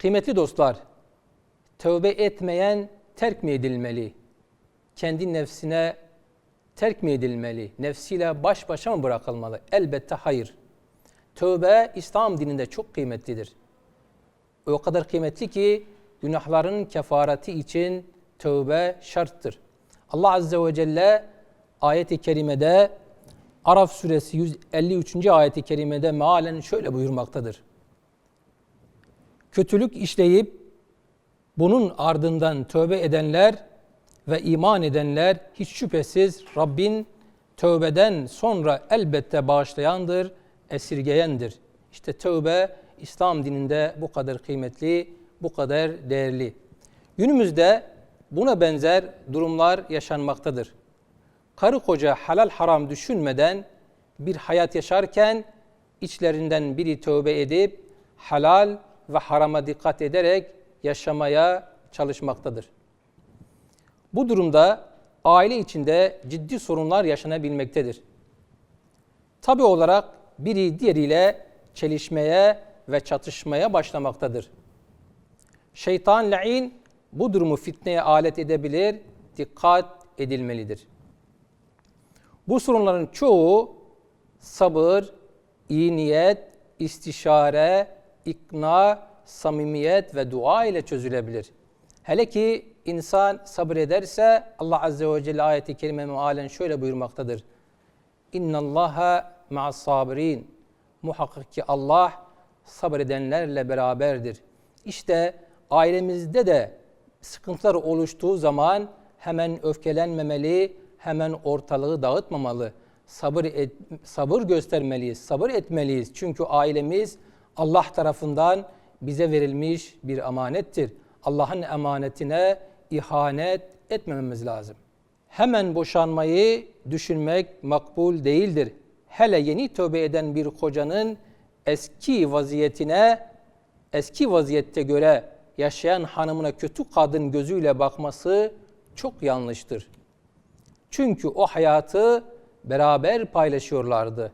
Kıymetli dostlar, tövbe etmeyen terk mi edilmeli? Kendi nefsine terk mi edilmeli? Nefsiyle baş başa mı bırakılmalı? Elbette hayır. Tövbe İslam dininde çok kıymetlidir. O kadar kıymetli ki günahların kefareti için tövbe şarttır. Allah Azze ve Celle ayeti kerimede Araf suresi 153. ayeti kerimede mealen şöyle buyurmaktadır. Kötülük işleyip bunun ardından tövbe edenler ve iman edenler hiç şüphesiz Rabbin tövbeden sonra elbette bağışlayandır, esirgeyendir. İşte tövbe İslam dininde bu kadar kıymetli, bu kadar değerli. Günümüzde buna benzer durumlar yaşanmaktadır. Karı koca halal haram düşünmeden bir hayat yaşarken içlerinden biri tövbe edip halal ve harama dikkat ederek yaşamaya çalışmaktadır. Bu durumda aile içinde ciddi sorunlar yaşanabilmektedir. Tabi olarak biri diğeriyle çelişmeye ve çatışmaya başlamaktadır. Şeytan la'in bu durumu fitneye alet edebilir, dikkat edilmelidir. Bu sorunların çoğu sabır, iyi niyet, istişare, ikna, samimiyet ve dua ile çözülebilir. Hele ki insan sabrederse Allah Azze ve Celle ayeti kerime mealen şöyle buyurmaktadır. İnna Allaha ma'as sabirin. Muhakkak ki Allah sabredenlerle beraberdir. İşte ailemizde de sıkıntılar oluştuğu zaman hemen öfkelenmemeli, hemen ortalığı dağıtmamalı. Sabır et, sabır göstermeliyiz, sabır etmeliyiz. Çünkü ailemiz Allah tarafından bize verilmiş bir amanettir. Allah'ın emanetine ihanet etmememiz lazım. Hemen boşanmayı düşünmek makbul değildir. Hele yeni tövbe eden bir kocanın eski vaziyetine, eski vaziyette göre yaşayan hanımına kötü kadın gözüyle bakması çok yanlıştır. Çünkü o hayatı beraber paylaşıyorlardı.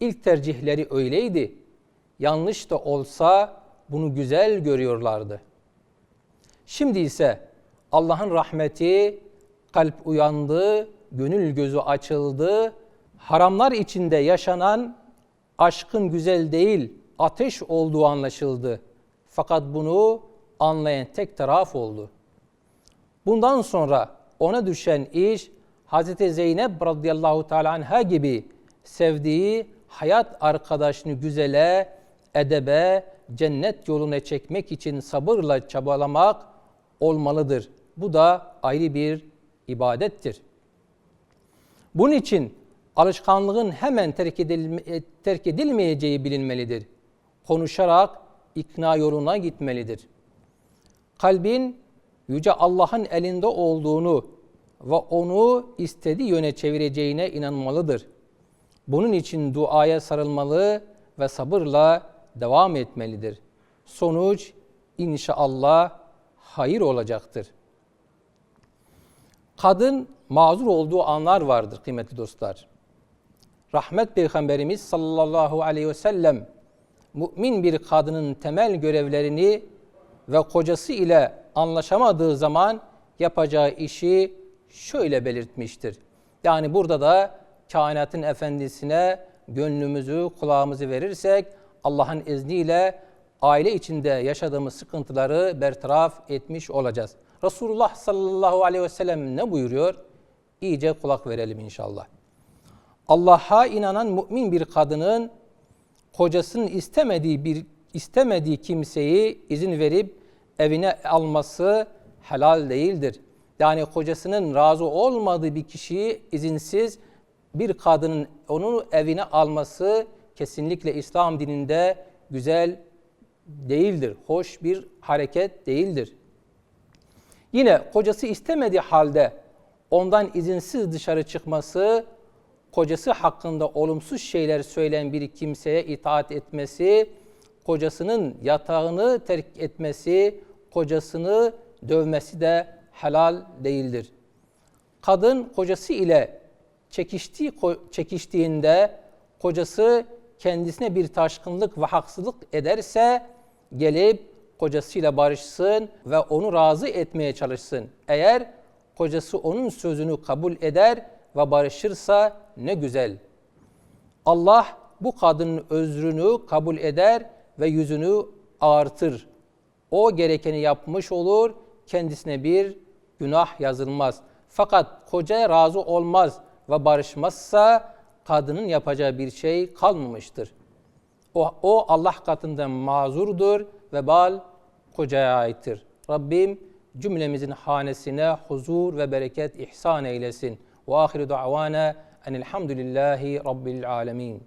İlk tercihleri öyleydi. Yanlış da olsa bunu güzel görüyorlardı. Şimdi ise Allah'ın rahmeti, kalp uyandı, gönül gözü açıldı. Haramlar içinde yaşanan aşkın güzel değil, ateş olduğu anlaşıldı. Fakat bunu anlayan tek taraf oldu. Bundan sonra ona düşen iş Hazreti Zeynep radıyallahu teala anha gibi sevdiği hayat arkadaşını güzele, edebe, cennet yoluna çekmek için sabırla çabalamak olmalıdır. Bu da ayrı bir ibadettir. Bunun için alışkanlığın hemen terk, edilme, terk edilmeyeceği bilinmelidir. Konuşarak ikna yoluna gitmelidir. Kalbin Yüce Allah'ın elinde olduğunu ve onu istediği yöne çevireceğine inanmalıdır. Bunun için duaya sarılmalı ve sabırla devam etmelidir. Sonuç inşallah hayır olacaktır. Kadın mazur olduğu anlar vardır kıymetli dostlar. Rahmet Peygamberimiz sallallahu aleyhi ve sellem mümin bir kadının temel görevlerini ve kocası ile anlaşamadığı zaman yapacağı işi şöyle belirtmiştir. Yani burada da kainatın efendisine gönlümüzü, kulağımızı verirsek Allah'ın izniyle aile içinde yaşadığımız sıkıntıları bertaraf etmiş olacağız. Resulullah sallallahu aleyhi ve sellem ne buyuruyor? İyice kulak verelim inşallah. Allah'a inanan mümin bir kadının kocasının istemediği bir istemediği kimseyi izin verip evine alması helal değildir. Yani kocasının razı olmadığı bir kişiyi izinsiz bir kadının onun evine alması kesinlikle İslam dininde güzel değildir. Hoş bir hareket değildir. Yine kocası istemediği halde ondan izinsiz dışarı çıkması, kocası hakkında olumsuz şeyler söyleyen bir kimseye itaat etmesi, kocasının yatağını terk etmesi, kocasını dövmesi de helal değildir. Kadın kocası ile çekiştiği, çekiştiğinde kocası kendisine bir taşkınlık ve haksızlık ederse gelip kocasıyla barışsın ve onu razı etmeye çalışsın. Eğer kocası onun sözünü kabul eder ve barışırsa ne güzel. Allah bu kadının özrünü kabul eder ve yüzünü ağartır. O gerekeni yapmış olur, kendisine bir günah yazılmaz. Fakat kocaya razı olmaz ve barışmazsa kadının yapacağı bir şey kalmamıştır. O, o Allah katında mazurdur ve bal kocaya aittir. Rabbim cümlemizin hanesine huzur ve bereket ihsan eylesin. Ve ahiru da'vana enilhamdülillahi rabbil alemin.